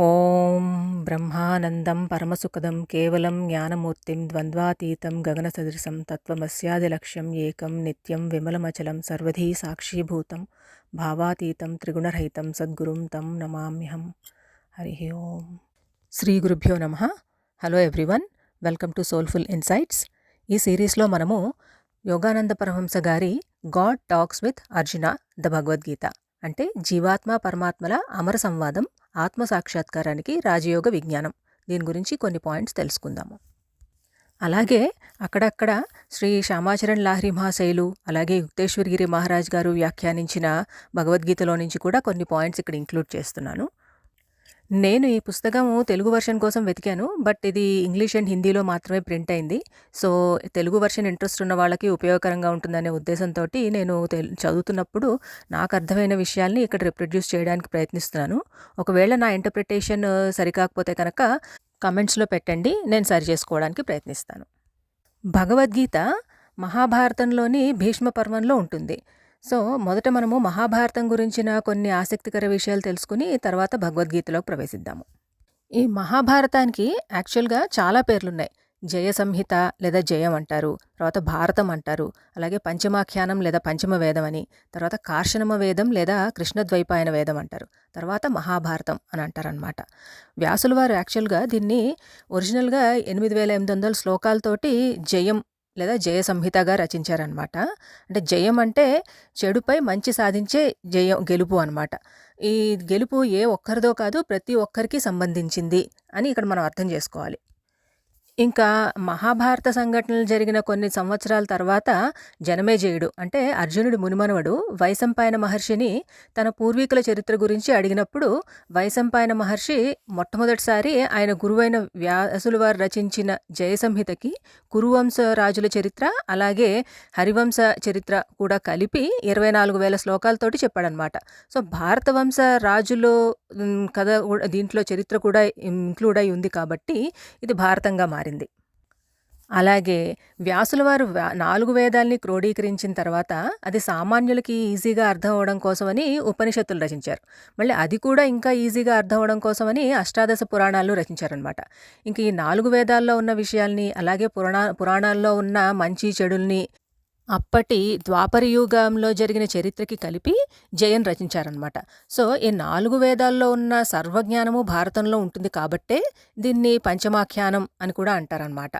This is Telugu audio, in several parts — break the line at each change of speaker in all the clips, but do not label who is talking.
ఓం బ్రహ్మానందం పరమసుఖదం కేవలం జ్ఞానమూర్తిం ద్వంద్వాతీతం గగనసదృశం తత్వమస్యాదిలక్ష్యం ఏకం నిత్యం విమలమచలం సర్వధీ సాక్షీభూతం భావాతీతం త్రిగుణరహితం సద్గురుం తం నమామ్యహం. హరి ఓం. శ్రీ గురుభ్యో నమ. Hello everyone. Welcome to soulful insights. ఈ సిరీస్లో మనము యోగానంద పరమహంస గారి God talks with Arjuna the Bhagavad Gita అంటే జీవాత్మ పరమాత్మల అమర సంవాదం ఆత్మ సాక్షాత్కారానికి రాజయోగ విజ్ఞానం. దీని గురించి కొన్ని పాయింట్స్ తెలుసుకుందాము. అలాగే అక్కడక్కడ శ్రీ శ్యామాచరణ్ లాహరి మహాశైలు అలాగే యుక్తేశ్వరగిరి మహారాజ్ గారు వ్యాఖ్యానించిన భగవద్గీతలో నుంచి కూడా కొన్ని పాయింట్స్ ఇక్కడ ఇంక్లూడ్ చేస్తున్నాను. నేను ఈ పుస్తకము తెలుగు వర్షన్ కోసం వెతికాను బట్ ఇది ఇంగ్లీష్ అండ్ హిందీలో మాత్రమే ప్రింట్ అయింది. సో తెలుగు వర్షన్ ఇంట్రెస్ట్ ఉన్న వాళ్ళకి ఉపయోగకరంగా ఉంటుందనే ఉద్దేశంతో నేను చదువుతున్నప్పుడు నాకు అర్థమైన విషయాల్ని ఇక్కడ రిప్రొడ్యూస్ చేయడానికి ప్రయత్నిస్తున్నాను. ఒకవేళ నా ఇంటర్ప్రిటేషన్ సరికాకపోతే కనుక కమెంట్స్లో పెట్టండి నేను సరి చేసుకోవడానికి ప్రయత్నిస్తాను. భగవద్గీత మహాభారతంలోని భీష్మ పర్వంలో ఉంటుంది. సో మొదట మనము మహాభారతం గురించిన కొన్ని ఆసక్తికర విషయాలు తెలుసుకుని తర్వాత భగవద్గీతలోకి ప్రవేశిద్దాము. ఈ మహాభారతానికి యాక్చువల్గా చాలా పేర్లున్నాయి. జయ సంహిత లేదా జయం అంటారు తర్వాత భారతం అంటారు అలాగే పంచమాఖ్యానం లేదా పంచమ వేదం అని తర్వాత కార్షణమ వేదం లేదా కృష్ణద్వైపాయన వేదం అంటారు తర్వాత మహాభారతం అని అంటారనమాట వ్యాసుల వారు యాక్చువల్గా దీన్ని ఒరిజినల్గా ఎనిమిది వేల ఎనిమిది వందల శ్లోకాలతోటి జయం లేదా జయ సంహితగా రచించారనమాట అంటే జయం అంటే చెడుపై మంచి సాధించే జయం గెలుపు అనమాట ఈ గెలుపు ఏ ఒక్కరిదో కాదు ప్రతి ఒక్కరికి సంబంధించింది అని ఇక్కడ మనం అర్థం చేసుకోవాలి. ఇంకా మహాభారత సంఘటనలు జరిగిన కొన్ని సంవత్సరాల తర్వాత జనమేజయుడు అంటే అర్జునుడి మునిమనవడు వైశంపాయన మహర్షిని తన పూర్వీకుల చరిత్ర గురించి అడిగినప్పుడు వైశంపాయన మహర్షి మొట్టమొదటిసారి ఆయన గురువైన వ్యాసులు వారు రచించిన జయసంహితకి కురువంశ రాజుల చరిత్ర అలాగే హరివంశ చరిత్ర కూడా కలిపి ఇరవై నాలుగు వేల శ్లోకాలతోటి చెప్పాడనమాట సో భారత వంశ రాజులు కథ దీంట్లో చరిత్ర కూడా ఇంక్లూడ్ అయి ఉంది కాబట్టి ఇది భారతంగా మారింది. మారింది అలాగే వ్యాసులవారు నాలుగు వేదాల్ని క్రోడీకరించిన తర్వాత అది సామాన్యులకి ఈజీగా అర్థం అవడం కోసమని ఉపనిషత్తులు రచించారు. మళ్ళీ అది కూడా ఇంకా ఈజీగా అర్థం అవడం కోసమని అష్టాదశ పురాణాలు రచించారనమాట ఇంక ఈ నాలుగు వేదాల్లో ఉన్న విషయాల్ని అలాగే పురాణ పురాణాల్లో ఉన్న మంచి చెడుల్ని అప్పటి ద్వాపరయుగంలో జరిగిన చరిత్రకి కలిపి జయన్ రచించారనమాట సో ఈ నాలుగు వేదాల్లో ఉన్న సర్వజ్ఞానము భారతంలో ఉంటుంది కాబట్టే దీన్ని పంచమాఖ్యానం అని కూడా అంటారనమాట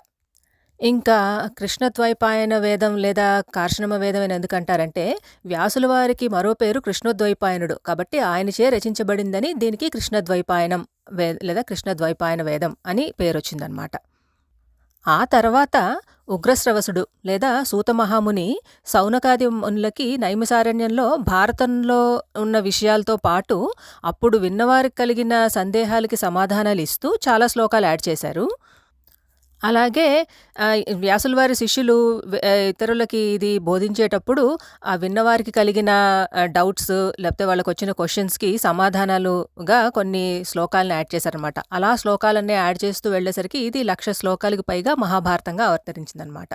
ఇంకా కృష్ణద్వైపాయన వేదం లేదా కార్షణమ వేదం అని ఎందుకంటారంటే వ్యాసుల వారికి మరో పేరు కృష్ణద్వైపాయనుడు కాబట్టి ఆయనచే రచించబడిందని దీనికి కృష్ణద్వైపాయనం వే లేదా కృష్ణద్వైపాయన వేదం అని పేరు వచ్చిందనమాట ఆ తర్వాత ఉగ్రశ్రవసుడు లేదా సూతమహాముని సౌనకాది మునులకి నైమిసారణ్యంలో భారతంలో ఉన్న విషయాలతో పాటు అప్పుడు విన్నవారికి కలిగిన సందేహాలకి సమాధానాలు ఇస్తూ చాలా శ్లోకాలు యాడ్ చేశారు. అలాగే వ్యాసుల వారి శిష్యులు ఇతరులకి ఇది బోధించేటప్పుడు ఆ విన్నవారికి కలిగిన డౌట్స్ లేకపోతే వాళ్ళకి వచ్చిన క్వశ్చన్స్కి సమాధానాలుగా కొన్ని శ్లోకాలను యాడ్ చేశారనమాట అలా శ్లోకాలన్నీ యాడ్ చేస్తూ వెళ్ళేసరికి ఇది లక్ష శ్లోకాలకు పైగా మహాభారతంగా అవతరించిందనమాట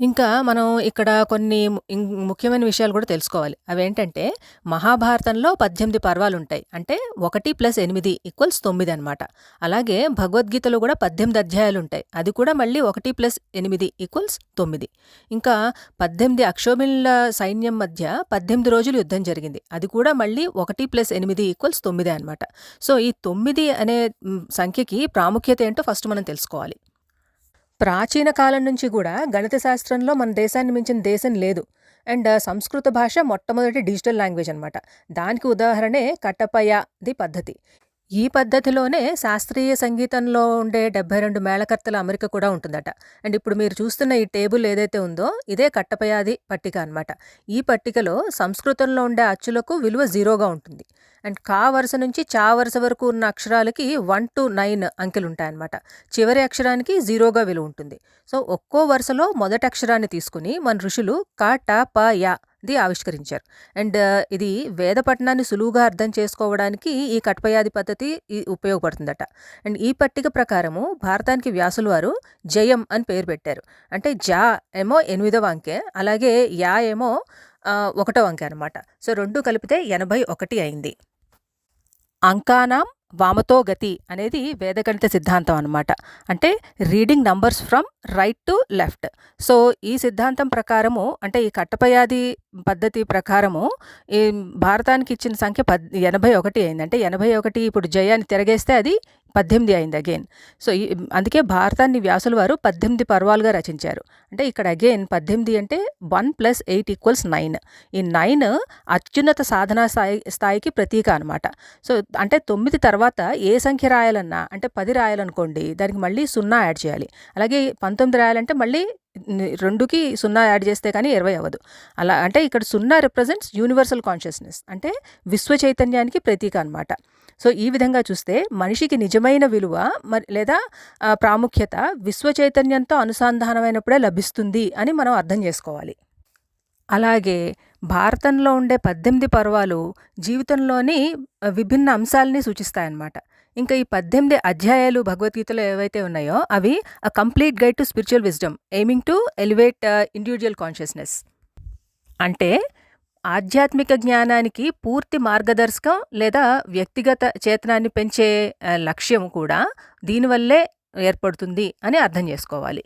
ఇంకా మనం ఇక్కడ కొన్ని ముఖ్యమైన విషయాలు కూడా తెలుసుకోవాలి. అవేంటంటే మహాభారతంలో పద్దెనిమిది పర్వాలు ఉంటాయి అంటే ఒకటి ప్లస్ ఎనిమిది ఈక్వల్స్ తొమ్మిది అనమాట అలాగే భగవద్గీతలో కూడా పద్దెనిమిది అధ్యాయాలు ఉంటాయి అది కూడా మళ్ళీ ఒకటి ప్లస్ ఎనిమిది ఈక్వల్స్ తొమ్మిది. ఇంకా పద్దెనిమిది అక్షోభిణుల సైన్యం మధ్య పద్దెనిమిది రోజులు యుద్ధం జరిగింది. అది కూడా మళ్ళీ ఒకటి ప్లస్ ఎనిమిది ఈక్వల్స్ తొమ్మిది అనమాట సో ఈ తొమ్మిది అనే సంఖ్యకి ప్రాముఖ్యత ఏంటో ఫస్ట్ మనం తెలుసుకోవాలి. ప్రాచీన కాలం నుంచి కూడా గణిత శాస్త్రంలో మన దేశాన్ని మించిన దేశం లేదు. అండ్ సంస్కృత భాష మొట్టమొదటి డిజిటల్ లాంగ్వేజ్ అనమాట దానికి ఉదాహరణే కట్టపయ్యది పద్ధతి. ఈ పద్ధతిలోనే శాస్త్రీయ సంగీతంలో ఉండే డెబ్బై రెండు మేళకర్తల అమరిక కూడా ఉంటుందట. అండ్ ఇప్పుడు మీరు చూస్తున్న ఈ టేబుల్ ఏదైతే ఉందో ఇదే కట్టపయాది పట్టిక అనమాట ఈ పట్టికలో సంస్కృతంలో ఉండే అచ్చులకు విలువ జీరోగా ఉంటుంది. అండ్ కా వరుస నుంచి చా వరుస వరకు ఉన్న అక్షరాలకి వన్ టు నైన్ అంకెలు ఉంటాయన్నమాట చివరి అక్షరానికి జీరోగా విలువ ఉంటుంది. సో ఒక్కో వరుసలో మొదటి అక్షరాన్ని తీసుకుని మన ఋషులు క ట ప యా ది ఆవిష్కరించారు. అండ్ ఇది వేద పట్టణాన్ని సులువుగా అర్థం చేసుకోవడానికి ఈ కట్పయాది పద్ధతి ఉపయోగపడుతుందట. అండ్ ఈ పట్టిక ప్రకారము భారతానికి వ్యాసులు వారు జయం అని పేరు పెట్టారు. అంటే జా ఏమో ఎనిమిదవ అంకె అలాగే యా ఏమో ఒకటో అంకె అనమాట సో రెండు కలిపితే ఎనభై ఒకటి అయింది. అంకానాం వామతో గతి అనేది వేదగణిత సిద్ధాంతం అనమాట అంటే reading numbers from right to left. So ఈ సిద్ధాంతం ప్రకారము అంటే ఈ కట్టపయాది పద్ధతి ప్రకారము ఈ భారతానికి ఇచ్చిన సంఖ్య పద్ ఎనభై ఒకటి అయింది. అంటే ఎనభై ఒకటి ఇప్పుడు జయాన్ని తిరగేస్తే అది పద్దెనిమిది అయింది అగైన్ సో ఈ అందుకే భారతాన్ని వ్యాసుల వారు పద్దెనిమిది పర్వాలుగా రచించారు. అంటే ఇక్కడ అగైన్ పద్దెనిమిది అంటే one plus eight equals nine ఈ నైన్ అత్యున్నత సాధనా స్థాయి స్థాయికి ప్రతీక అనమాట సో అంటే తొమ్మిది తర్వాత ఏ సంఖ్య రాయాలన్నా అంటే పది రాయాలనుకోండి దానికి మళ్ళీ సున్నా యాడ్ చేయాలి. అలాగే పంతొమ్మిది రాయాలంటే మళ్ళీ రెండుకి సున్నా యాడ్ చేస్తే కానీ ఇరవై అవ్వదు. అలా అంటే ఇక్కడ సున్నా రిప్రజెంట్స్ యూనివర్సల్ కాన్షియస్నెస్ అంటే విశ్వ చైతన్యానికి ప్రతీక అనమాట సో ఈ విధంగా చూస్తే మనిషికి నిజమైన విలువ మరి లేదా ప్రాముఖ్యత విశ్వ చైతన్యంతో అనుసంధానమైనప్పుడే లభిస్తుంది అని మనం అర్థం చేసుకోవాలి. అలాగే భారతంలో ఉండే పద్దెనిమిది పర్వాలు జీవితంలోని విభిన్న అంశాలని సూచిస్తాయన్నమాట. ఇంకా ఈ పద్దెనిమిది అధ్యాయాలు భగవద్గీతలో ఏవైతే ఉన్నాయో అవి a complete guide to spiritual wisdom aiming to elevate individual consciousness అంటే ఆధ్యాత్మిక జ్ఞానానికి పూర్తి మార్గదర్శకం లేదా వ్యక్తిగత చేతనాన్ని పెంచే uh, లక్ష్యం కూడా దీనివల్లే ఏర్పడుతుంది అని అర్థం చేసుకోవాలి.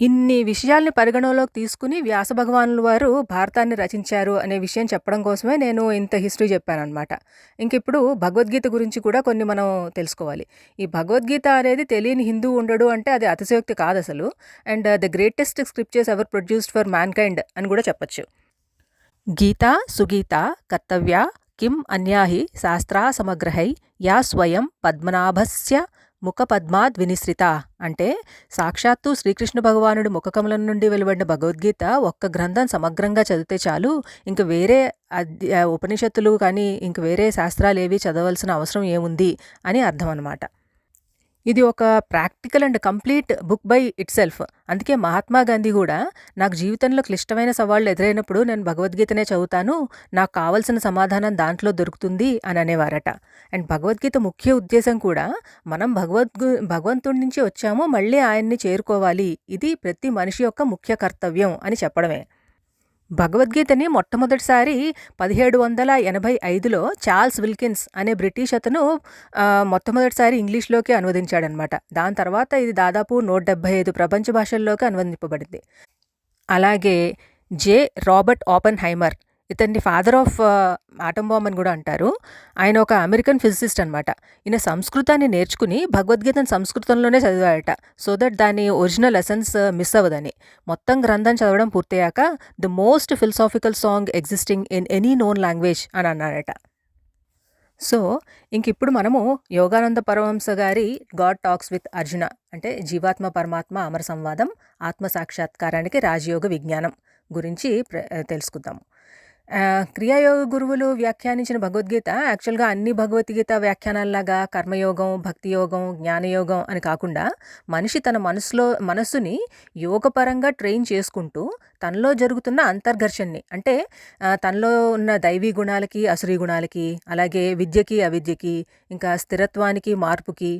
ఇన్ని విషయాల్ని పరిగణలోకి తీసుకుని వ్యాస భగవానుల వారు భారతాన్ని రచించారు అనే విషయం చెప్పడం కోసమే నేను ఇంత హిస్టరీ చెప్పానమాట ఇంక ఇప్పుడు భగవద్గీత గురించి కూడా కొన్ని మనం తెలుసుకోవాలి. ఈ భగవద్గీత అనేది తెలియని హిందూ ఉండడు అంటే అది అతిశయోక్తి కాదు అసలు and the greatest scriptures ever produced for mankind అని కూడా చెప్పచ్చు. గీత సుగీత కర్తవ్య కిం అన్యాహి శాస్త్రా సమగ్రహై యా స్వయం పద్మనాభస్య ముఖపద్మాద్ వినిశ్రిత అంటే సాక్షాత్తు శ్రీకృష్ణ భగవానుడి ముఖకమలం నుండి వెలువడిన భగవద్గీత ఒక్క గ్రంథం సమగ్రంగా చదివితే చాలు. ఇంక వేరే ఉపనిషత్తులు కానీ ఇంక వేరే శాస్త్రాలు ఏవి చదవలసిన అవసరం ఏముంది అని అర్థం అనమాట ఇది ఒక practical and complete book by itself అందుకే మహాత్మా గాంధీ కూడా నాకు జీవితంలో క్లిష్టమైన సవాళ్ళు ఎదురైనప్పుడు నేను భగవద్గీతనే చదువుతాను నాకు కావలసిన సమాధానం దాంట్లో దొరుకుతుంది అని అనేవారట. అండ్ భగవద్గీత ముఖ్య ఉద్దేశం కూడా మనం భగవద్గు భగవంతుడి నుంచి వచ్చాము మళ్ళీ ఆయన్ని చేరుకోవాలి. ఇది ప్రతి మనిషి యొక్క ముఖ్య కర్తవ్యం అని చెప్పడమే. భగవద్గీతని మొట్టమొదటిసారి పదిహేడు వందల ఎనభై ఐదులో చార్ల్స్ విల్కిన్స్ అనే బ్రిటిష్ అతను మొట్టమొదటిసారి ఇంగ్లీష్లోకి అనువదించాడనమాట. దాని తర్వాత ఇది దాదాపు నూట డెబ్భై ఐదు ప్రపంచ భాషల్లోకి అనువదింపబడింది. అలాగే జే. రాబర్ట్ ఓపెన్ హైమర్ ఇతన్ని ఫాదర్ ఆఫ్ ఆటం బాంబ్ అని కూడా అంటారు. ఆయన ఒక అమెరికన్ ఫిజిసిస్ట్ అనమాట ఈయన సంస్కృతాన్ని నేర్చుకుని భగవద్గీతను సంస్కృతంలోనే చదివాడట. సో దట్ దాని ఒరిజినల్ లెసన్స్ మిస్ అవ్వదని. మొత్తం గ్రంథం చదవడం పూర్తయ్యాక the most philosophical song existing in any known language అని అన్నాడట. సో ఇంక ఇప్పుడు మనము యోగానంద పరమహంస గారి గాడ్ టాక్స్ విత్ అర్జున అంటే జీవాత్మ పరమాత్మ అమర సంవాదం ఆత్మ సాక్షాత్కారానికి రాజయోగ విజ్ఞానం గురించి తెలుసుకుందాము. క్రియాయోగ గురువులు వ్యాఖ్యానించిన భగవద్గీత యాక్చువల్గా అన్ని భగవద్గీత వ్యాఖ్యానాల్లాగా కర్మయోగం భక్తి యోగం జ్ఞానయోగం అని కాకుండా మనిషి తన మనసులో మనస్సుని యోగపరంగా ట్రైన్ చేసుకుంటూ తనలో జరుగుతున్న అంతర్ఘర్షణని అంటే తనలో ఉన్న దైవీ గుణాలకి అసురీ గుణాలకి అలాగే విద్యకి అవిద్యకి ఇంకా స్థిరత్వానికి మార్పుకి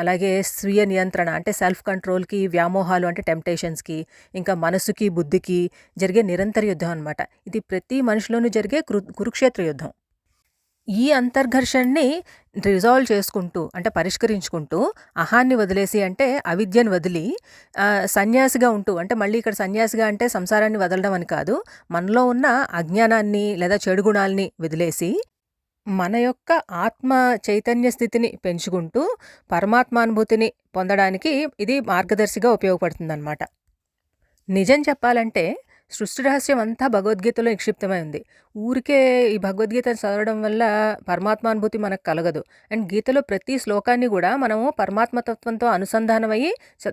అలాగే స్వీయ నియంత్రణ అంటే సెల్ఫ్ కంట్రోల్కి వ్యామోహాలు అంటే టెంప్టేషన్స్కి ఇంకా మనసుకి బుద్ధికి జరిగే నిరంతర యుద్ధం అనమాట ఇది ప్రతి మనిషిలోనూ జరిగే కురుక్షేత్ర యుద్ధం. ఈ అంతర్ఘర్షణని రిజాల్వ్ చేసుకుంటూ అంటే పరిష్కరించుకుంటూ అహాన్ని వదిలేసి అంటే అవిద్యను వదిలి సన్యాసిగా ఉంటూ అంటే మళ్ళీ ఇక్కడ సన్యాసిగా అంటే సంసారాన్ని వదలడం అని కాదు మనలో ఉన్న అజ్ఞానాన్ని లేదా చెడు గుణాలని వదిలేసి మన యొక్క ఆత్మ చైతన్య స్థితిని పెంచుకుంటూ పరమాత్మానుభూతిని పొందడానికి ఇది మార్గదర్శిగా ఉపయోగపడుతుందన్నమాట. నిజం చెప్పాలంటే సృష్టి రహస్యం అంతా భగవద్గీతలో నిక్షిప్తమై ఉంది. ఊరికే ఈ భగవద్గీతను చదవడం వల్ల పరమాత్మానుభూతి మనకు కలగదు. అండ్ గీతలో ప్రతి శ్లోకాన్ని కూడా మనము పరమాత్మతత్వంతో అనుసంధానమయ్యి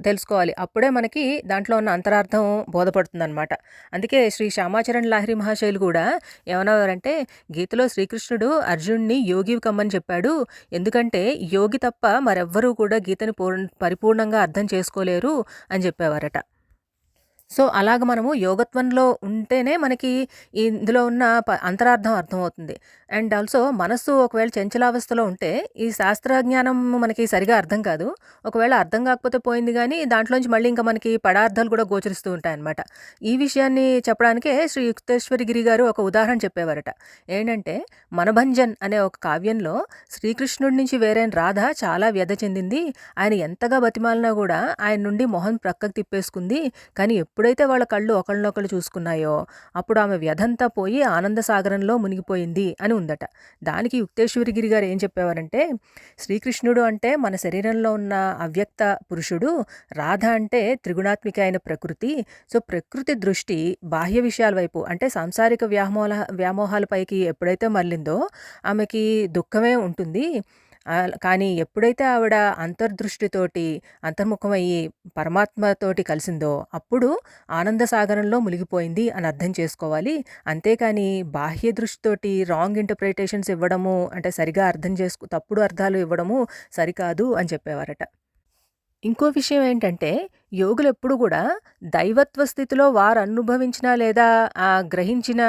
తెలుసుకోవాలి. అప్పుడే మనకి దాంట్లో ఉన్న అంతరార్థం బోధపడుతుందన్నమాట. అందుకే శ్రీ శ్యామాచరణ్ లాహిరి మహాశైలు కూడా ఏమన్నారంటే గీతలో శ్రీకృష్ణుడు అర్జున్ని యోగివి కమ్మని చెప్పాడు. ఎందుకంటే యోగి తప్ప మరెవ్వరూ కూడా గీతని పూర్ణ పరిపూర్ణంగా అర్థం చేసుకోలేరు అని చెప్పేవారట. సో, అలాగ మనము యోగత్వంలో ఉంటేనే మనకి ఇందులో ఉన్న ప అంతరార్థం అర్థమవుతుంది. అండ్ ఆల్సో మనస్సు ఒకవేళ చంచలావస్థలో ఉంటే, ఈ శాస్త్రజ్ఞానం మనకి సరిగా అర్థం కాదు. ఒకవేళ అర్థం కాకపోతే పోయింది కానీ దాంట్లోంచి మళ్ళీ ఇంకా మనకి పడార్థాలు కూడా గోచరిస్తూ ఉంటాయన్నమాట ఈ విషయాన్ని చెప్పడానికే శ్రీ యుక్తేశ్వరి గిరి గారు ఒక ఉదాహరణ చెప్పేవారట. ఏంటంటే, 'మనభంజన్' అనే ఒక కావ్యంలో శ్రీకృష్ణుడి నుంచి వేరైన రాధ చాలా వ్యధ చెందింది. ఆయన ఎంతగా బతిమాలినా కూడా ఆయన నుండి మొహం ప్రక్కకు తిప్పేసుకుంది. కానీ ఎప్పుడైతే వాళ్ళ కళ్ళు ఒకళ్ళనొకళ్ళు చూసుకున్నాయో, అప్పుడు ఆమె వ్యధంతా పోయి ఆనంద సాగరంలో మునిగిపోయింది అని ఉందట. దానికి యుక్తేశ్వరి గిరి గారు ఏం చెప్పేవారంటే, శ్రీకృష్ణుడు అంటే మన శరీరంలో ఉన్న అవ్యక్త పురుషుడు. రాధ అంటే త్రిగుణాత్మిక అయిన ప్రకృతి. సో, ప్రకృతి దృష్టి బాహ్య విషయాల వైపు అంటే సాంసారిక వ్యామోహ వ్యామోహాలపైకి ఎప్పుడైతే మళ్ళిందో, ఆమెకి దుఃఖమే ఉంటుంది. కానీ ఎప్పుడైతే ఆవిడ అంతర్దృష్టితోటి అంతర్ముఖమయ్యి పరమాత్మతోటి కలిసిందో, అప్పుడు ఆనంద సాగరంలో మునిగిపోయింది అని అర్థం చేసుకోవాలి. అంతేకాని బాహ్య దృష్టితోటి రాంగ్ ఇంటర్‌ప్రిటేషన్స్ ఇవ్వడము, అంటే సరిగా అర్థం చేసుకు తప్పుడు అర్థాలు ఇవ్వడము సరికాదు అని చెప్పేవారట. ఇంకో విషయం ఏంటంటే, యోగులెప్పుడు కూడా దైవత్వ స్థితిలో వారు అనుభవించిన లేదా గ్రహించిన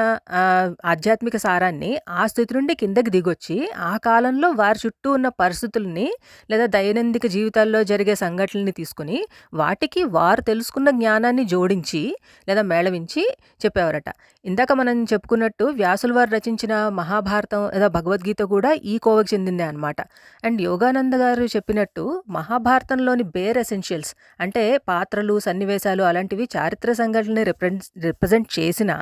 ఆధ్యాత్మిక సారాన్ని ఆ స్థితి నుండి కిందకి దిగొచ్చి, ఆ కాలంలో వారి చుట్టూ ఉన్న పరిస్థితుల్ని లేదా దైనందిక జీవితాల్లో జరిగే సంఘటనల్ని తీసుకొని, వాటికి వారు తెలుసుకున్న జ్ఞానాన్ని జోడించి లేదా మేళవించి చెప్పేవారట. ఇందాక మనం చెప్పుకున్నట్టు వ్యాసుల వారు రచించిన మహాభారతం లేదా భగవద్గీత కూడా ఈ కోవకు చెందిందే అనమాట. అండ్ యోగానంద గారు చెప్పినట్టు మహాభారతంలోని బేర్ ఎసెన్షియల్స్ అంటే పాత్రలు, సన్నివేశాలు అలాంటివి చారిత్ర సంఘటనని రిప్రెన్స్ రిప్రజెంట్ చేసినా,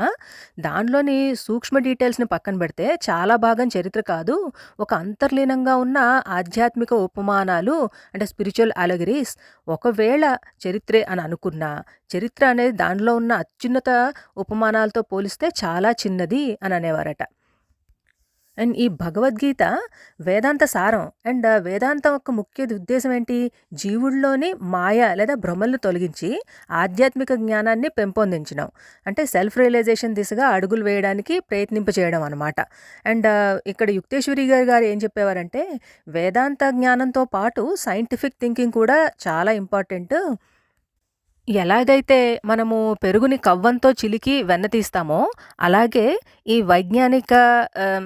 దానిలోని సూక్ష్మ డీటెయిల్స్‌ని పక్కన పెడితే చాలా భాగం చరిత్ర కాదు. ఒక అంతర్లీనంగా ఉన్న ఆధ్యాత్మిక ఉపమానాలు అంటే స్పిరిచువల్ అలగరీస్ ఒకవేళ చరిత్రే అని అనుకున్నా, చరిత్ర అనేది దానిలో ఉన్న అత్యున్నత ఉపమానాలతో పోలిస్తే చాలా చిన్నది అని అనేవారట. అండ్ ఈ భగవద్గీత వేదాంత సారం. అండ్ వేదాంతం యొక్క ముఖ్య ఉద్దేశం ఏంటి? జీవుల్లోని మాయ లేదా భ్రమలను తొలగించి ఆధ్యాత్మిక జ్ఞానాన్ని పెంపొందించడం. అంటే సెల్ఫ్ రియలైజేషన్ దిశగా అడుగులు వేయడానికి ప్రయత్నింపచేయడం అనమాట. అండ్ ఇక్కడ యుక్తేశ్వరి గారు గారు ఏం చెప్పేవారంటే, వేదాంత జ్ఞానంతో పాటు సైంటిఫిక్ థింకింగ్ కూడా చాలా ఇంపార్టెంట్. ఎలాగైతే మనము పెరుగుని కవ్వంతో చిలికి వెన్న తీస్తామో, అలాగే ఈ వైజ్ఞానిక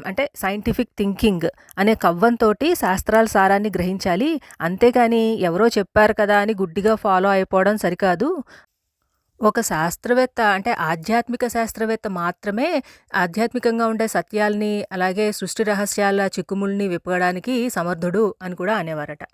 అంటే సైంటిఫిక్ థింకింగ్ అనే కవ్వంతోటి శాస్త్రాల సారాన్ని గ్రహించాలి. అంతేగాని ఎవరో చెప్పారు కదా అని గుడ్డిగా ఫాలో అయిపోవడం సరికాదు. ఒక శాస్త్రవేత్త అంటే ఆధ్యాత్మిక శాస్త్రవేత్త మాత్రమే ఆధ్యాత్మికంగా ఉండే సత్యాల్ని, అలాగే సృష్టి రహస్యాల చిక్కుముల్ని విప్పడానికి సమర్థుడు అని కూడా అనేవారట.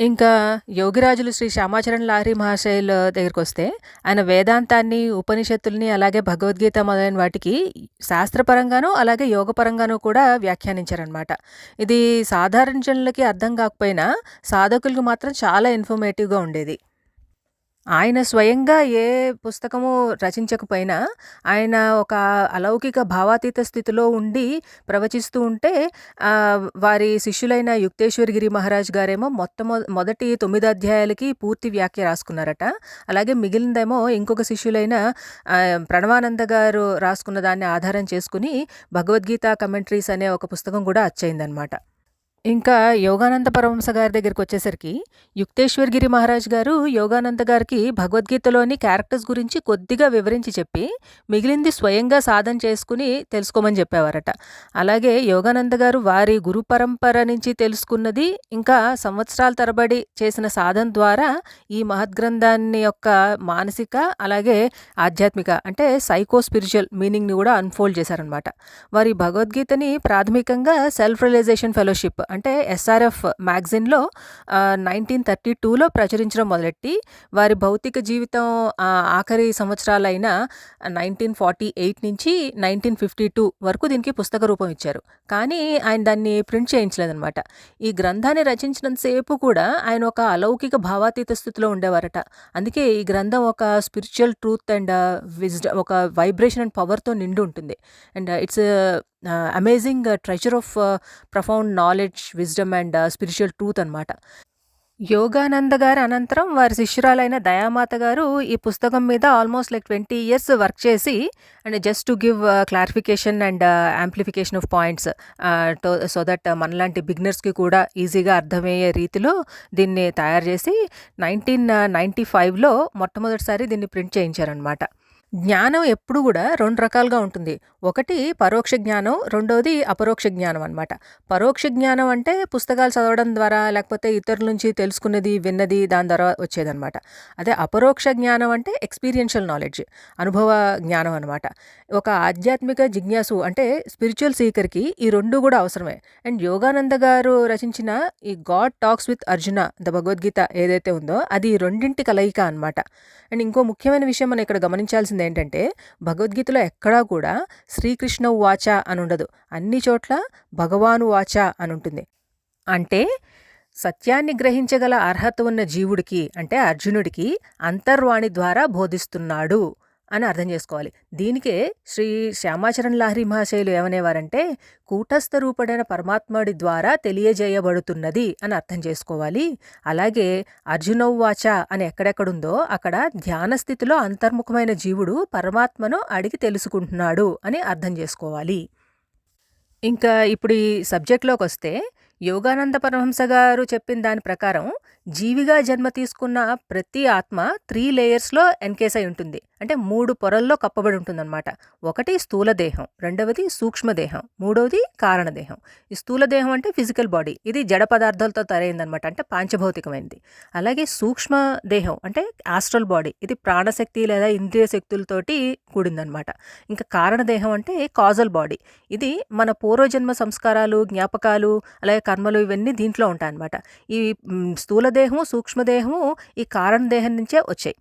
ఇంకా యోగిరాజులు శ్రీ శ్యామాచరణ్ లహరి మహాశయుల దగ్గరికొస్తే, ఆయన వేదాంతాన్ని, ఉపనిషత్తుల్ని, అలాగే భగవద్గీత మొదలైన వాటికి శాస్త్రపరంగానూ అలాగే యోగపరంగానూ కూడా వ్యాఖ్యానించారనమాట. ఇది సాధారణ జనులకి అర్థం కాకపోయినా, సాధకులకు మాత్రం చాలా ఇన్ఫర్మేటివ్‌గా ఉండేది. ఆయన స్వయంగా ఏ పుస్తకము రచించకపోయినా, ఆయన ఒక అలౌకిక భావాతీత స్థితిలో ఉండి ప్రవచిస్తూ ఉంటే, వారి శిష్యులైన యుక్తేశ్వర్ గిరి మహారాజ్ గారేమో మొత్తం మొదటి తొమ్మిది అధ్యాయాలకి పూర్తి వ్యాఖ్య రాసుకున్నారట. అలాగే మిగిలిందేమో ఇంకొక శిష్యులైన ప్రణవానంద గారు రాసుకున్న దాన్ని ఆధారం చేసుకుని భగవద్గీత కమెంట్రీస్ అనే ఒక పుస్తకం కూడా అచ్చయిందనమాట. ఇంకా యోగానంద పరమహంస గారి దగ్గరికి వచ్చేసరికి యుక్తేశ్వర్ గిరి మహారాజ్ గారు యోగానంద గారికి భగవద్గీతలోని క్యారెక్టర్స్ గురించి కొద్దిగా వివరించి చెప్పి, మిగిలింది స్వయంగా సాధన చేసుకుని తెలుసుకోమని చెప్పేవారట. అలాగే యోగానంద గారు వారి గురు పరంపర నుంచి తెలుసుకున్నది, ఇంకా సంవత్సరాల తరబడి చేసిన సాధన ద్వారా ఈ మహద్గ్రంథాన్ని యొక్క మానసిక, అలాగే ఆధ్యాత్మిక అంటే సైకో స్పిరిచువల్ మీనింగ్‌ని కూడా అన్‌ఫోల్డ్ చేశారనమాట. వారి భగవద్గీతని ప్రాథమికంగా సెల్ఫ్ రియలైజేషన్ ఫెలోషిప్ అంటే ఎస్ఆర్ఎఫ్ మ్యాగజైన్‌లో ఆహ్, 1932లో ప్రచురించడం మొదలెట్టి, వారి భౌతిక జీవితం ఆఖరి సంవత్సరాలైన 1948 నుంచి 1952 వరకు దీనికి పుస్తక రూపం ఇచ్చారు. కానీ ఆయన దాన్ని ప్రింట్ చేయించలేదనమాట. ఈ గ్రంథాన్ని రచించినంత సేపు కూడా ఆయన ఒక అలౌకిక భావాతీత స్థితిలో ఉండేవారట. అందుకే ఈ గ్రంథం ఒక స్పిరిచువల్ ట్రూత్ అండ్ విజ్డ ఒక వైబ్రేషన్ అండ్ పవర్‌తో నిండి ఉంటుంది. And it's amazing treasure of profound knowledge, wisdom and spiritual truth అనమాట. యోగానంద గారు అనంతరం వారి శిష్యురాలైన దయామాత గారు ఈ పుస్తకం మీద almost like twenty years work చేసి and just to give clarification and amplification of points so that మనలాంటి బిగినర్స్కి కూడా ఈజీగా అర్థమయ్యే రీతిలో దీన్ని తయారు చేసి నైన్టీన్ నైంటీ ఫైవ్లో మొట్టమొదటిసారి దీన్ని ప్రింట్ చేయించారనమాట జ్ఞానం ఎప్పుడు కూడా రెండు రకాలుగా ఉంటుంది. ఒకటి పరోక్ష జ్ఞానం రెండోది అపరోక్ష జ్ఞానం అనమాట పరోక్ష జ్ఞానం అంటే పుస్తకాలు చదవడం ద్వారా లేకపోతే ఇతరుల నుంచి తెలుసుకున్నది విన్నది దాని ద్వారా వచ్చేదనమాట అదే అపరోక్ష జ్ఞానం అంటే ఎక్స్పీరియన్షియల్ నాలెడ్జ్ అనుభవ జ్ఞానం అనమాట ఒక ఆధ్యాత్మిక జిజ్ఞాసు అంటే స్పిరిచువల్ సీకర్కి ఈ రెండు కూడా అవసరమే. అండ్ యోగానంద గారు రచించిన ఈ God talks with Arjuna the Bhagavad Gita ఏదైతే ఉందో అది రెండింటి కలయిక అనమాట అండ్ ఇంకో ముఖ్యమైన విషయం మనం ఇక్కడ గమనించాల్సింది ఏంటంటే భగవద్గీతలో ఎక్కడా కూడా శ్రీకృష్ణ వాచ అని ఉండదు అన్ని చోట్ల భగవాను వాచ అని ఉంటుంది అంటే సత్యాన్ని గ్రహించగల అర్హత ఉన్న జీవుడికి అంటే అర్జునుడికి అంతర్వాణి ద్వారా బోధిస్తున్నాడు. అని అర్థం చేసుకోవాలి. దీనికే శ్రీ శ్యామాచరణ్ లహరి మహాశయులు ఏమనేవారంటే కూటస్థ రూపుడైన పరమాత్ముడి ద్వారా తెలియజేయబడుతున్నది అని అర్థం చేసుకోవాలి. అలాగే అర్జునౌవాచ అని ఎక్కడెక్కడుందో అక్కడ ధ్యాన స్థితిలో అంతర్ముఖమైన జీవుడు పరమాత్మను అడిగి తెలుసుకుంటున్నాడు అని అర్థం చేసుకోవాలి. ఇంకా ఇప్పుడు ఈ సబ్జెక్ట్లోకి వస్తే యోగానంద పరమహంస గారు చెప్పిన దాని ప్రకారం జీవిగా జన్మ తీసుకున్న ప్రతి ఆత్మ త్రీ లేయర్స్లో ఎన్కేస్ అయి ఉంటుంది. అంటే మూడు పొరల్లో కప్పబడి ఉంటుందన్నమాట. ఒకటి స్థూల దేహం రెండవది సూక్ష్మదేహం మూడవది కారణదేహం ఈ స్థూల దేహం అంటే ఫిజికల్ బాడీ. ఇది జడ పదార్థాలతో తయారైందనమాట అంటే పాంచభౌతికమైనది అలాగే సూక్ష్మ దేహం అంటే ఆస్ట్రల్ బాడీ. ఇది ప్రాణశక్తి లేదా ఇంద్రియ శక్తులతోటి కూడిందనమాట ఇంకా కారణదేహం అంటే కాజల్ బాడీ. ఇది మన పూర్వజన్మ సంస్కారాలు జ్ఞాపకాలు అలాగే కర్మలు ఇవన్నీ దీంట్లో ఉంటాయన్నమాట. ఈ స్థూల దేహము సూక్ష్మదేహము ఈ కారణదేహం నుంచే వచ్చాయి.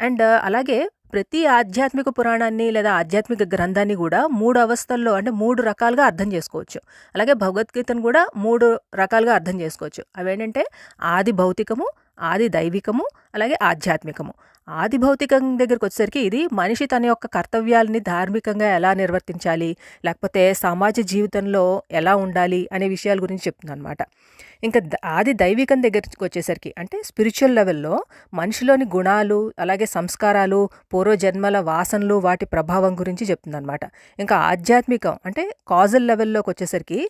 అండ్ అలాగే ప్రతి ఆధ్యాత్మిక పురాణాన్ని లేదా ఆధ్యాత్మిక గ్రంథాన్ని కూడా మూడు అవస్థల్లో అంటే మూడు రకాలుగా అర్థం చేసుకోవచ్చు. అలాగే భగవద్గీతను కూడా మూడు రకాలుగా అర్థం చేసుకోవచ్చు. అవేంటంటే ఆది భౌతికము ఆది దైవికము అలాగే ఆధ్యాత్మికము. ఆది భౌతికం దగ్గరికి వచ్చేసరికి ఇది మనిషి తన యొక్క కర్తవ్యాలని ధార్మికంగా ఎలా నిర్వర్తించాలి లేకపోతే సమాజ జీవితంలో ఎలా ఉండాలి అనే విషయాల గురించి చెప్తుంది అనమాట ఇంకా ఆది దైవికం దగ్గరికి వచ్చేసరికి అంటే స్పిరిచువల్ లెవెల్లో మనిషిలోని గుణాలు అలాగే సంస్కారాలు పూర్వజన్మల వాసనలు వాటి ప్రభావం గురించి చెప్తుందనమాట ఇంకా ఆధ్యాత్మికం అంటే కాజల్ లెవెల్లోకి వచ్చేసరికి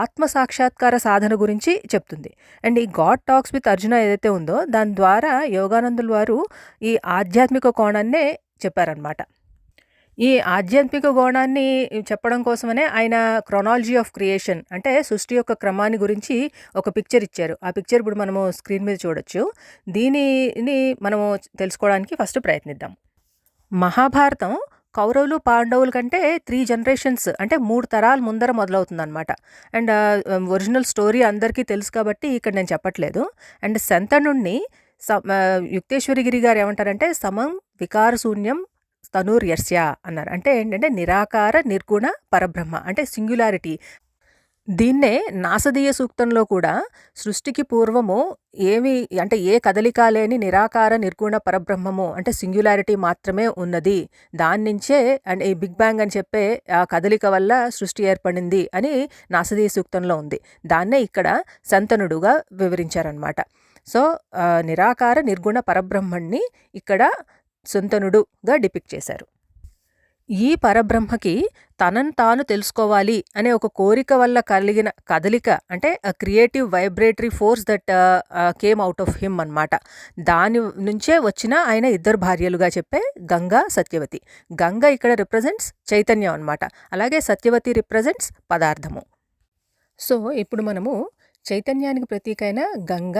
ఆత్మ సాక్షాత్కార సాధన గురించి చెప్తుంది. అండ్ ఈ గాడ్ టాక్స్ విత్ అర్జున ఏదైతే ఉందో దాని ద్వారా యోగానందుల వారు ఈ ఆధ్యాత్మిక కోణాన్నే చెప్పారనమాట ఈ ఆధ్యాత్మిక కోణాన్ని చెప్పడం కోసమనే ఆయన క్రొనాలజీ ఆఫ్ క్రియేషన్ అంటే సృష్టి యొక్క క్రమాన్ని గురించి ఒక పిక్చర్ ఇచ్చారు. ఆ పిక్చర్ ఇప్పుడు మనము స్క్రీన్ మీద చూడొచ్చు. దీనిని మనము తెలుసుకోవడానికి ఫస్ట్ ప్రయత్నిద్దాం. మహాభారతం కౌరవులు పాండవుల కంటే త్రీ జనరేషన్స్ అంటే మూడు తరాల ముందర మొదలవుతుందన్నమాట. అండ్ ఒరిజినల్ స్టోరీ అందరికీ తెలుసు కాబట్టి ఇక్కడ నేను చెప్పట్లేదు. అండ్ శంతనుణ్ణి స యుక్తేశ్వరిగిరి గారు ఏమంటారంటే సమం వికారశూన్యం తనూర్యస్య అన్నారు. అంటే ఏంటంటే నిరాకార నిర్గుణ పరబ్రహ్మ అంటే సింగ్యులారిటీ దీన్నే నాసదీయ సూక్తంలో కూడా సృష్టికి పూర్వము ఏమి అంటే ఏ కదలిక లేని నిరాకార నిర్గుణ పరబ్రహ్మము అంటే సింగ్యులారిటీ మాత్రమే ఉన్నది. దాని నుంచే అండ్ ఈ బిగ్ బ్యాంగ్ అని చెప్పే ఆ కదలిక వల్ల సృష్టి ఏర్పడింది అని నాసదీయ సూక్తంలో ఉంది. దాన్నే ఇక్కడ సంతనుడుగా వివరించారనమాట సో నిరాకార నిర్గుణ పరబ్రహ్మణ్ణి ఇక్కడ సుంతనుడుగా డిపిక్ట్ చేశారు. ఈ పరబ్రహ్మకి తనను తాను తెలుసుకోవాలి అనే ఒక కోరిక వల్ల కలిగిన కదలిక అంటే creative vibratory force that came out of him అనమాట దాని నుంచే వచ్చిన ఆయన ఇద్దరు భార్యలుగా చెప్పే గంగా సత్యవతి. గంగ ఇక్కడ రిప్రజెంట్స్ చైతన్యం అనమాట అలాగే సత్యవతి రిప్రజెంట్స్ పదార్థము. సో ఇప్పుడు మనము చైతన్యానికి ప్రతీకైన గంగ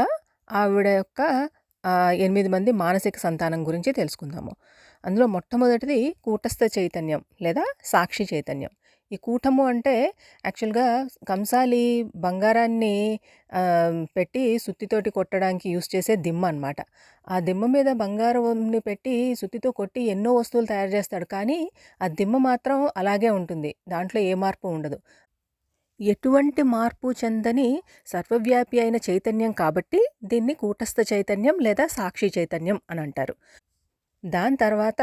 ఆవిడ యొక్క ఎనిమిది మంది మానసిక సంతానం గురించి తెలుసుకుందాము. అందులో మొట్టమొదటిది కూటస్థ చైతన్యం లేదా సాక్షి చైతన్యం. ఈ కూటము అంటే యాక్చువల్గా కంసాలి బంగారాన్ని పెట్టి సుత్తితోటి కొట్టడానికి యూస్ చేసే దిమ్మ అనమాట ఆ దిమ్మ మీద బంగారంని పెట్టి సుత్తితో కొట్టి ఎన్నో వస్తువులు తయారు చేస్తాడు. కానీ ఆ దిమ్మ మాత్రం అలాగే ఉంటుంది. దాంట్లో ఏ మార్పు ఉండదు. ఎటువంటి మార్పు చెందని సర్వవ్యాపి అయిన చైతన్యం కాబట్టి దీన్ని కూటస్థ చైతన్యం లేదా సాక్షి చైతన్యం అని అంటారు. దాని తర్వాత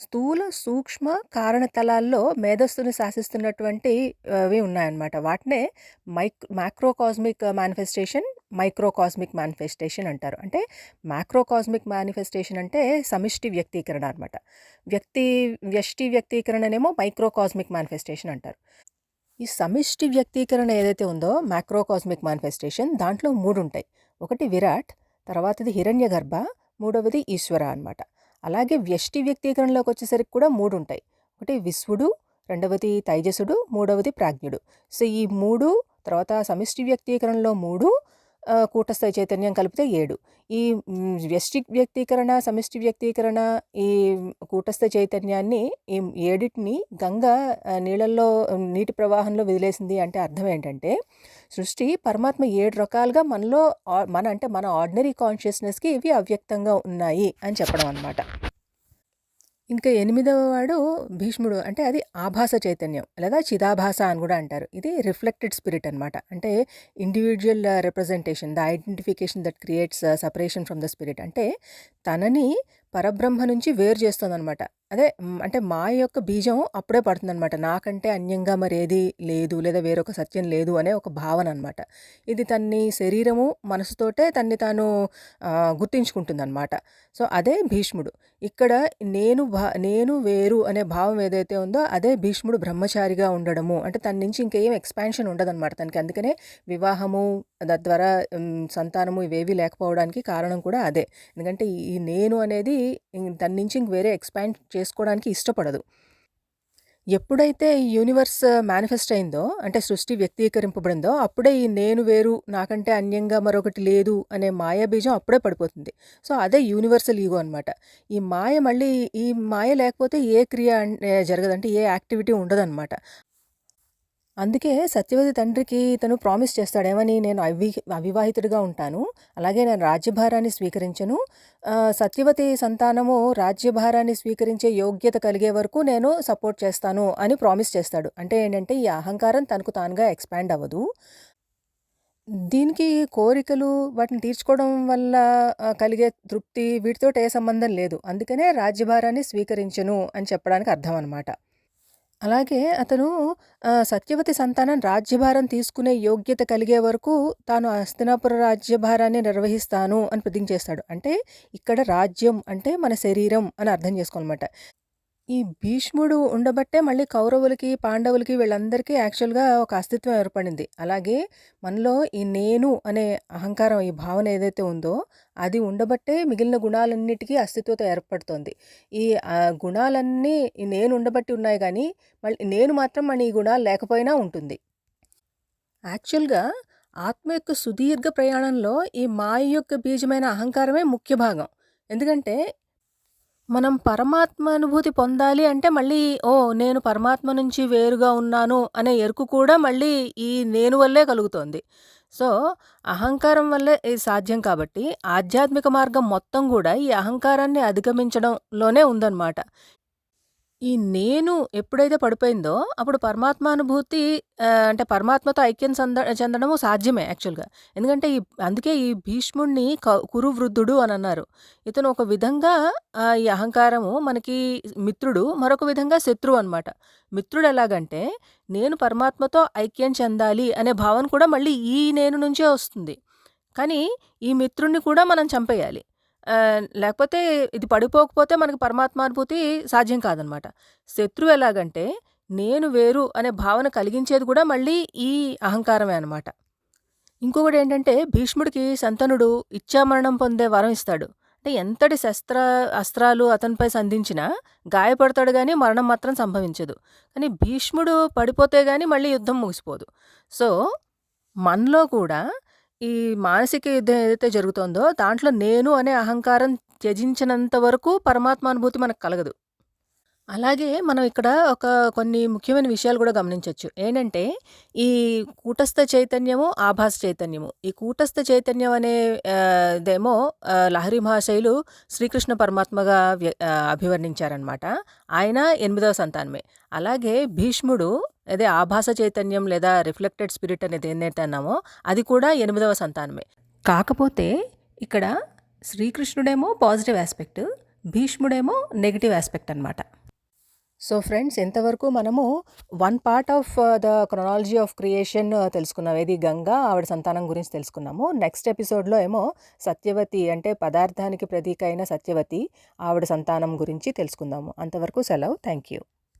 స్థూల సూక్ష్మ కారణతలాల్లో మేధస్సును శాసిస్తున్నటువంటి అవి ఉన్నాయన్నమాట. వాటినే mic macrocosmic manifestation microcosmic manifestation అంటారు. అంటే మ్యాక్రోకాస్మిక్ మేనిఫెస్టేషన్ అంటే సమిష్టి వ్యక్తీకరణ అనమాట వ్యక్తి వ్యష్టి వ్యక్తీకరణనేమో మైక్రోకాస్మిక్ మేనిఫెస్టేషన్ అంటారు. ఈ సమిష్టి వ్యక్తీకరణ ఏదైతే ఉందో మ్యాక్రోకాస్మిక్ మానిఫెస్టేషన్ దాంట్లో మూడు ఉంటాయి ఒకటి విరాట్ తర్వాతది హిరణ్య గర్భ మూడవది ఈశ్వర అనమాట అలాగే వ్యష్టి వ్యక్తీకరణలోకి వచ్చేసరికి కూడా మూడు ఉంటాయి ఒకటి విశ్వడు రెండవది తైజసుడు మూడవది ప్రాజ్ఞుడు. సో ఈ మూడు తర్వాత సమిష్టి వ్యక్తీకరణలో మూడు కూటస్థ చైతన్యం కలిపితే ఏడు. ఈ వ్యష్టి వ్యక్తీకరణ సమిష్టి వ్యక్తీకరణ ఈ కూటస్థ చైతన్యాన్ని ఈ ఏడిటిని గంగ నీళ్ళల్లో నీటి ప్రవాహంలో వదిలేసింది అంటే అర్థం ఏంటంటే సృష్టి పరమాత్మ ఏడు రకాలుగా మనలో మన అంటే మన ఆర్డినరీ కాన్షియస్నెస్కి ఇవి అవ్యక్తంగా ఉన్నాయి అని చెప్పడం అనమాట ఇంకా ఎనిమిదవ వాడు భీష్ముడు. అంటే అది ఆభాస చైతన్యం లేదా చిదాభాస అని కూడా అంటారు. ఇది రిఫ్లెక్టెడ్ స్పిరిట్ అనమాట అంటే individual representation the identification that creates separation from the spirit. అంటే తనని పరబ్రహ్మ నుంచి వేరు చేస్తుందన్నమాట. అదే అంటే మా యొక్క బీజం అప్పుడే పడుతుందనమాట నాకంటే అన్యంగా మరేది లేదు లేదా వేరొక సత్యం లేదు అనే ఒక భావన అనమాట ఇది తన్ని శరీరము మనసుతోటే తన్ని తాను ఆ, గుర్తించుకుంటుందన్నమాట. సో అదే భీష్ముడు. ఇక్కడ నేను భా నేను వేరు అనే భావం ఏదైతే ఉందో అదే భీష్ముడు బ్రహ్మచారిగా ఉండడము. అంటే తన నుంచి ఇంకేం ఎక్స్పాన్షన్ ఉండదన్నమాట తనకి. అందుకనే వివాహము తద్వారా సంతానము ఇవేవి లేకపోవడానికి కారణం కూడా అదే. ఎందుకంటే ఈ నేను అనేది ఇం- తన నుంచి ఇంక వేరే ఎక్స్పాండ్ చేసుకోవడానికి ఇష్టపడదు. ఎప్పుడైతే ఈ యూనివర్స్ మేనిఫెస్ట్ అయిందో అంటే సృష్టి వ్యక్తీకరింపబడిందో అప్పుడే ఈ నేను వేరు నాకంటే అన్యంగా మరొకటి లేదు అనే మాయాబీజం అప్పుడే పడిపోతుంది. సో అదే యూనివర్సల్ ఈగో అనమాట ఈ మాయ మళ్ళీ ఈ మాయ లేకపోతే ఏ క్రియ జరగదంటే ఏ యాక్టివిటీ ఉండదన్నమాట. అందుకే సత్యవతి తండ్రికి తను ప్రామిస్ చేస్తాడేమని నేను అవి అవివాహితుడిగా ఉంటాను. అలాగే నేను రాజ్యభారాన్ని స్వీకరించను. సత్యవతి సంతానము రాజ్యభారాన్ని స్వీకరించే యోగ్యత కలిగే వరకు నేను సపోర్ట్ చేస్తాను అని ప్రామిస్ చేస్తాడు. అంటే ఏంటంటే ఈ అహంకారం తనకు తానుగా ఎక్స్పాండ్ అవ్వదు. దీనికి కోరికలు వాటిని తీర్చుకోవడం వల్ల కలిగే తృప్తి వీటితో ఏ సంబంధం లేదు. అందుకనే రాజ్యభారాన్ని స్వీకరించను అని చెప్పడానికి అర్థం అనమాట అలాగే అతను సత్యవతి సంతానం రాజ్యభారం తీసుకునే యోగ్యత కలిగే వరకు తాను హస్తినాపుర రాజ్యభారాన్ని నిర్వహిస్తాను అని ప్రతిజ్ఞ చేస్తాడు అంటే ఇక్కడ రాజ్యం అంటే మన శరీరం అని అర్థం చేసుకోవాలన్నమాట. ఈ భీష్ముడు ఉండబట్టే మళ్ళీ కౌరవులకి పాండవులకి వీళ్ళందరికీ యాక్చువల్గా ఒక అస్తిత్వం ఏర్పడింది. అలాగే మనలో ఈ నేను అనే అహంకారం ఈ భావన ఏదైతే ఉందో అది ఉండబట్టే మిగిలిన గుణాలన్నిటికీ అస్తిత్వత ఏర్పడుతుంది. ఈ గుణాలన్నీ ఈ నేను ఉండబట్టి ఉన్నాయి కానీ మళ్ళీ నేను మాత్రం మన ఈ గుణాలు లేకపోయినా ఉంటుంది. యాక్చువల్గా ఆత్మ యొక్క సుదీర్ఘ ప్రయాణంలో ఈ మాయ యొక్క బీజమైన అహంకారమే ముఖ్య భాగం. ఎందుకంటే మనం పరమాత్మ అనుభూతి పొందాలి అంటే మళ్ళీ ఓ నేను పరమాత్మ నుంచి వేరుగా ఉన్నాను అనే ఎరుకు కూడా మళ్ళీ ఈ నేను వల్లే కలుగుతోంది. సో అహంకారం వల్లే ఇది సాధ్యం కాబట్టి ఆధ్యాత్మిక మార్గం మొత్తం కూడా ఈ అహంకారాన్ని అధిగమించడంలోనే ఉందన్నమాట. ఈ నేను ఎప్పుడైతే పడిపోయిందో అప్పుడు పరమాత్మానుభూతి అంటే పరమాత్మతో ఐక్యం చెంద చెందడము సాధ్యమే యాక్చువల్గా. ఎందుకంటే ఈ అందుకే ఈ భీష్ముడిని క- కురువృద్ధుడు అని అన్నారు. ఇతను ఒక విధంగా ఈ అహంకారము మనకి మిత్రుడు మరొక విధంగా శత్రువు అనమాట మిత్రుడు ఎలాగంటే నేను పరమాత్మతో ఐక్యం చెందాలి అనే భావన కూడా మళ్ళీ ఈ నేను నుంచే వస్తుంది. కానీ ఈ మిత్రుణ్ణి కూడా మనం చంపేయాలి. లేకపోతే ఇది పడిపోకపోతే మనకి పరమాత్మానుభూతి సాధ్యం కాదనమాట. శత్రువు ఎలాగంటే నేను వేరు అనే భావన కలిగించేది కూడా మళ్ళీ ఈ అహంకారమే అనమాట ఇంకొకటి ఏంటంటే భీష్ముడికి సంతనుడు ఇచ్చామరణం పొందే వరం ఇస్తాడు. అంటే ఎంతటి శస్త్ర అస్త్రాలు అతనిపై సంధించినా గాయపడతాడు కానీ మరణం మాత్రం సంభవించదు. కానీ భీష్ముడు పడిపోతే కానీ మళ్ళీ యుద్ధం ముగిసిపోదు. సో మనలో కూడా ఈ మానసిక యుద్ధం ఏదైతే జరుగుతోందో దాంట్లో నేను అనే అహంకారం త్యజించినంత వరకు పరమాత్మానుభూతి మనకు కలగదు. అలాగే మనం ఇక్కడ ఒక కొన్ని ముఖ్యమైన విషయాలు కూడా గమనించవచ్చు ఏంటంటే ఈ కూటస్థ చైతన్యము ఆభాస చైతన్యము. ఈ కూటస్థ చైతన్యం అనేదేమో లహరి మహాశైలు శ్రీకృష్ణ పరమాత్మగా వ్య- అభివర్ణించారనమాట ఆయన ఎనిమిదవ సంతానమే. అలాగే భీష్ముడు అదే ఆభాస చైతన్యం లేదా రిఫ్లెక్టెడ్ స్పిరిట్ అనేది ఏంటంటే అన్నామో అది కూడా ఎనిమిదవ సంతానమే. కాకపోతే ఇక్కడ శ్రీకృష్ణుడేమో పాజిటివ్ ఆస్పెక్ట్ భీష్ముడేమో నెగిటివ్ ఆస్పెక్ట్ అనమాట సో ఫ్రెండ్స్ ఇంతవరకు మనము one part of uh, the chronology of creation uh, తెలుసుకున్నాం. ఏది గంగా ఆవిడ సంతానం గురించి తెలుసుకున్నాము. నెక్స్ట్ ఎపిసోడ్లో ఏమో సత్యవతి అంటే పదార్థానికి ప్రతీక అయిన సత్యవతి ఆవిడ సంతానం గురించి తెలుసుకుందాము. అంతవరకు సెలవు. Thank you